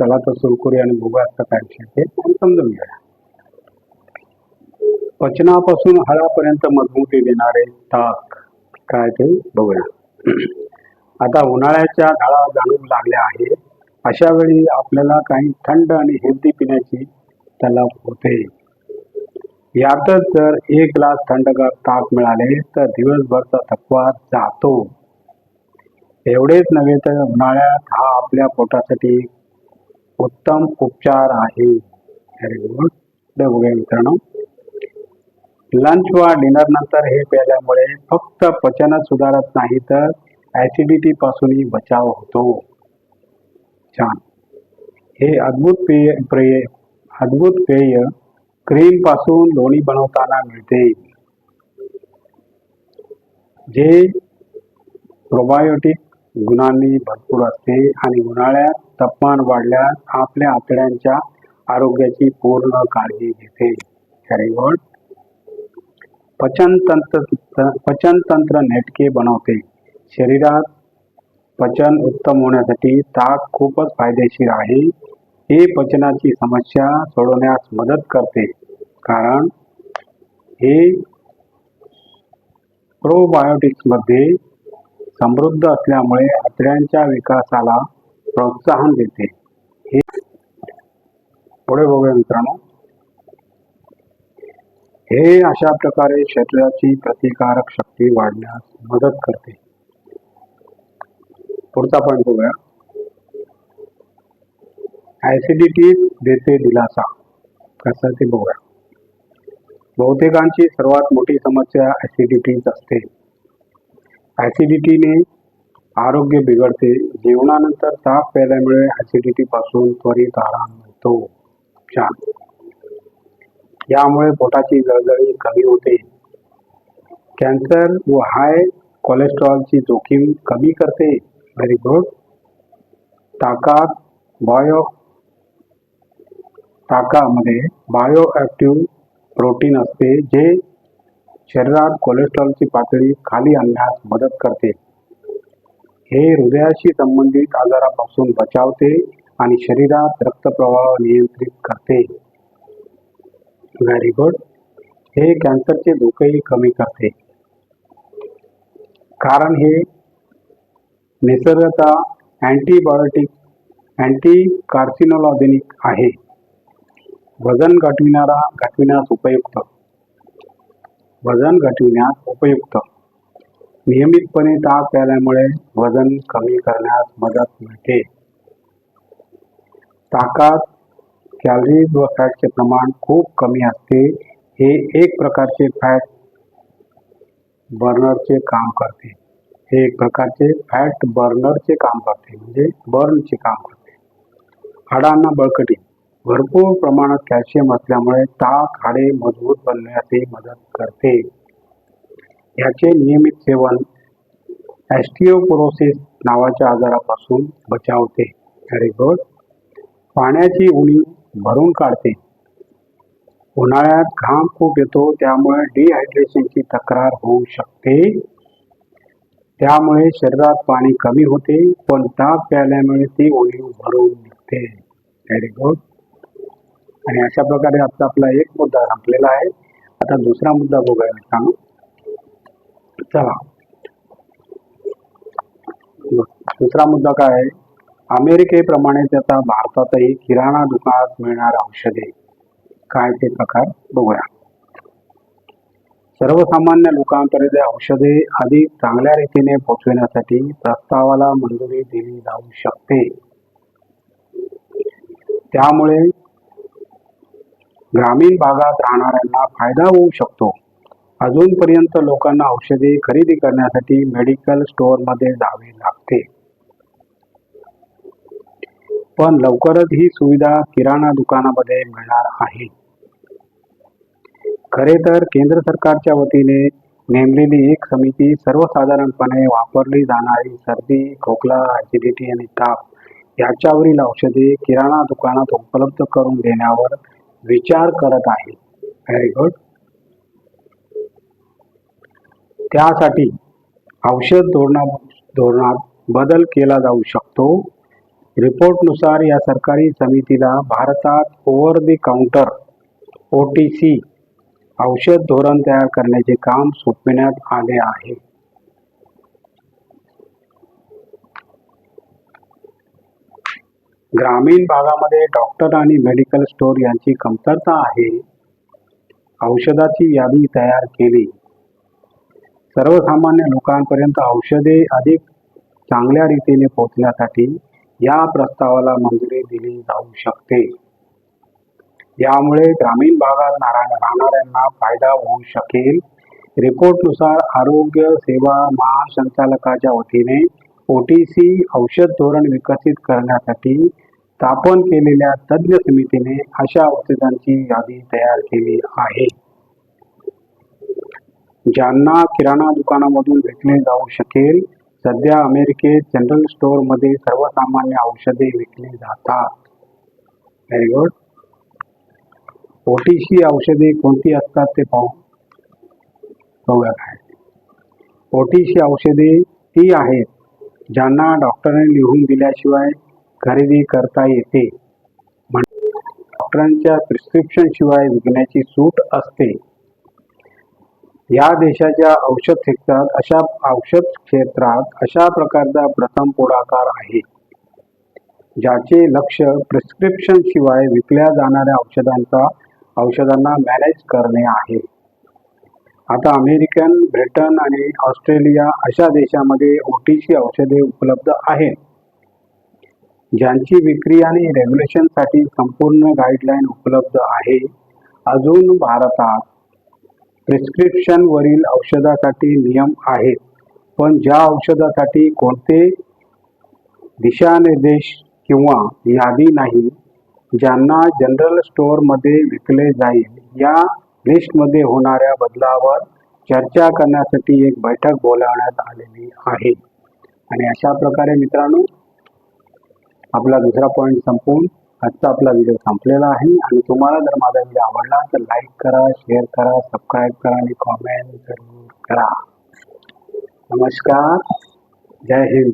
चला तर सुरू करूया आणि बघूया आता काय विषय ते समजून घेऊया पचनापासून हळापर्यंत मजबूती देणारे ताक काय ते बघूया. आता उन्हाळ्याच्या झाडा जाणून लागल्या आहे अशा वेळी आपल्याला काही थंड आणि हेल्दी पिण्याची तलब होते. यातच जर एक ग्लास थंडगार ताक मिळाले तर दिवसभरचा थकवा जातो. एवढेच नव्हे तर उन्हाळ्यात हा आपल्या पोटासाठी उत्तम उपचार आहे. व्हेरी गुड बघूया मित्रांनो. लंच वा डिनर नंतर हे प्यायल्यामुळे फक्त पचनच सुधारत नाही तर ऍसिडिटी पासूनही बचाव होतो. छान. हे अद्भुत पेय पेय अद्भुत पेय क्रीमपासून लोणी बनवताना मिळते. जे प्रोबायोटिक गुणांनी भरपूर असते आणि उन्हाळ्यात तापमान वाढल्यास आपल्या आतड्यांच्या आरोग्याची पूर्ण काळजी घेते. व्हेरी पचनतंत्र पचनतंत्र नेटके बनवते. शरीरात पचन उत्तम होण्यासाठी ताक खूपच फायदेशीर आहे. हे पचनाची समस्या सोडवण्यास मदत करते. कारण हे प्रोबायोटिक्समध्ये समृद्ध असल्यामुळे आतड्यांच्या विकासाला प्रोत्साहन देते. हे पुढे बघूया मित्रांनो. हे अशा प्रकारे शरीराची प्रतिकारक शक्ती वाढण्यास मदत करते. पुढचा पॉईंट बघूया. ऍसिडिटी देते दिलासा. कसं ते बघूया. बहुतेकांची सर्वात मोठी समस्या ऍसिडिटीच असते. ऍसिडिटीने आरोग्य बिघडते. जेवणानंतर ताप प्यायल्यामुळे ऍसिडिटी पासून त्वरित आराम मिळतो. छान. यामुळे पोटाची गळगळी कमी होते. कॅन्सर व हाय कोलेस्ट्रॉलची जोखीम कमी करते. व्हेरी गुड ताकात बायो ताकामध्ये बायो ॲक्टिव्ह प्रोटीन असते जे शरीरात कोलेस्ट्रॉलची पातळी खाली आणण्यास मदत करते. हे हृदयाशी संबंधित आजारापासून बचावते आणि शरीरात रक्तप्रवाह नियंत्रित करते. व्हेरी गुड हे कॅन्सरचे धोकेही कमी करते. कारण हे निसर्गता अँटीबायोटिक अँटी कार्सिनोलॉजेनिक आहे. वजन घटविणारा घटविण्यास उपयुक्त. वजन घटविण्यास उपयुक्त. नियमितपणे ताक प्यायल्यामुळे वजन कमी करण्यास मदत मिळते. ताकात कॅलरीज व फॅटचे प्रमाण खूप कमी असते. हे एक प्रकारचे फॅट बर्नरचे काम करते. हे एक प्रकारचे फॅट बर्नरचे काम करते. म्हणजे बर्नचे काम करते. हाडांना बळकटी. भरपूर प्रमाणात कॅल्शियम असल्यामुळे ताक हाडे मजबूत बनण्यासही मदत करते. याचे नियमित सेवन ॲस्टिओपोरोसिस नावाच्या आजारापासून बचावते. व्हेरी गुड पाण्याची उणीव भरून काढते. उन्हाळ्यात घाम खूप येतो त्यामुळे डिहायड्रेशनची तक्रार होऊ शकते. त्यामुळे शरीरात पाणी कमी होते पण ताक प्यायल्यामुळे ती उणीव भरून निघते. व्हेरी गुड आणि अशा प्रकारे आता आपला एक मुद्दा संपलेला आहे. आता दुसरा मुद्दा बघूया मित्रांनो चला. दुसरा मुद्दा काय आहे? अमेरिकेप्रमाणेच आता भारतातही किराणा दुकानात मिळणार औषधे काय ते प्रकार बघूया. सर्वसामान्य लोकांपर्यंत औषधे अधिक चांगल्या रीतीने पोहोचविण्यासाठी प्रस्तावाला मंजुरी दिली जाऊ शकते. त्यामुळे ग्रामीण भागात राहणाऱ्यांना फायदा होऊ शकतो. अजूनपर्यंत लोकांना औषधे खरेदी करण्यासाठी मेडिकल स्टोअरमध्ये जावे लागते. पण लवकरच ही सुविधा किराणा दुकानामध्ये मिळणार आहे. खरे तर केंद्र सरकारच्या वतीने नेमलेली एक समिती सर्वसाधारणपणे वापरली जाणारी सर्दी खोकला ऍसिडिटी आणि ताप याच्यावरील औषधे किराणा दुकानात उपलब्ध करून देण्यावर विचार करत आहे. व्हेरी गुड त्यासाठी औषध धोरणा धोरणात बदल केला जाऊ शकतो. रिपोर्टनुसार या सरकारी समितीला भारतात over the counter O T C औषध धोरण तयार करण्याचे काम सोपविण्यात आले आहे. ग्रामीण भागामध्ये डॉक्टर आणि मेडिकल स्टोअर यांची कमतरता आहे. औषधाची यादी तयार केली. सर्वसामान्य लोकांपर्यंत औषधे अधिक चांगल्या रीतीने पोहोचण्यासाठी या प्रस्तावाला मंजुरी दिली जाऊ शकते. यामुळे ग्रामीण भागात राहणाऱ्यांना फायदा होऊ शकेल. रिपोर्टनुसार आरोग्य सेवा महासंचालकाच्या वतीने ओटीसी औषध धोरण विकसित करण्यासाठी स्थापन केलेल्या तज्ज्ञ समितीने अशा औषधांची यादी तयार केली आहे. ज्यांना किराणा दुकानामधून विकले जाऊ शकेल सध्या अमेरिकेत जनरल स्टोअरमध्ये सर्वसामान्य औषधे विकली जातात. व्हेरी गुड ओटीसी औषधे कोणती असतात ते पाहू. बघूया काय. ओटीसी औषधे ती आहेत ज्यांना डॉक्टरांनी लिहून दिल्याशिवाय खरेदी करता येते. म्हणजे डॉक्टरांच्या प्रिस्क्रिप्शन शिवाय विकण्याची सूट असते. या देशाच्या औषध क्षेत्रात अशा औषध क्षेत्रात अशा प्रकारचा प्रथम पुढाकार आहे. ज्याचे लक्ष प्रिस्क्रिप्शन शिवाय विकल्या जाणाऱ्या औषधांचा औषधांना मॅनेज करणे आहे. आता अमेरिकन ब्रिटन आणि ऑस्ट्रेलिया अशा देशामध्ये ओटीसी औषधे उपलब्ध आहेत. ज्यांची विक्री आणि रेग्युलेशनसाठी संपूर्ण गाईडलाईन उपलब्ध आहे. अजून भारतात प्रिस्क्रिप्शनवरील औषधासाठी नियम आहेत. पण ज्या औषधासाठी कोणते दिशानिर्देश किंवा यादी नाही ज्यांना जनरल स्टोअरमध्ये विकले जाईल या लिस्टमध्ये होणाऱ्या बदलावर चर्चा करण्यासाठी एक बैठक बोलावण्यात आलेली आहे. आणि अशा प्रकारे मित्रांनो आपला दुसरा पॉईंट संपवून आजचा आपला व्हिडिओ संपलेला आहे. आणि तुम्हाला जर माझा व्हिडिओ आवडला तर लाईक करा शेअर करा सबस्क्राईब करा आणि कॉमेंट जरूर करा. नमस्कार. जय हिंद.